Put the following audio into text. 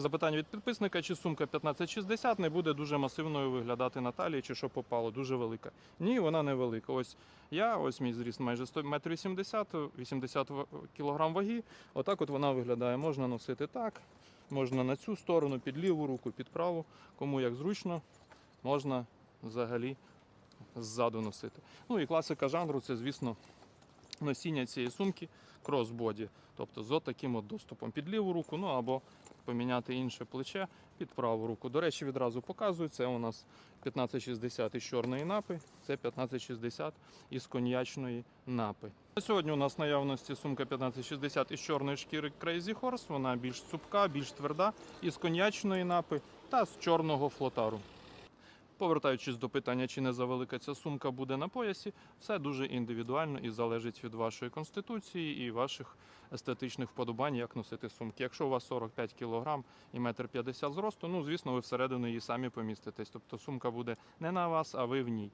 Запитання від підписника, чи сумка 1560 не буде дуже масивною виглядати на талії, чи що попало, дуже велика. Ні, вона не велика. Ось я, ось мій зріст майже 100 метр 80, 80 кг ваги. Отак от вона виглядає. Можна носити так, можна на цю сторону, під ліву руку, під праву. Кому як зручно, можна взагалі ззаду носити. Ну і класика жанру це, звісно, носіння цієї сумки кросбоді, тобто з таким от доступом під ліву руку, ну або поміняти інше плече під праву руку. До речі, відразу показую, це у нас 1560 із чорної напи, це 1560 із коньячної напи. На Сьогодні у нас наявності сумка 1560 із чорної шкіри Crazy Horse, вона більш цупка, більш тверда, із коньячної напи та з чорного флотару. Повертаючись до питання, чи не завелика ця сумка буде на поясі, все дуже індивідуально і залежить від вашої конституції і ваших естетичних вподобань, як носити сумки. Якщо у вас 45 кг і 1,50 м зросту, ну звісно, ви всередину її самі поміститесь. Тобто сумка буде не на вас, а ви в ній.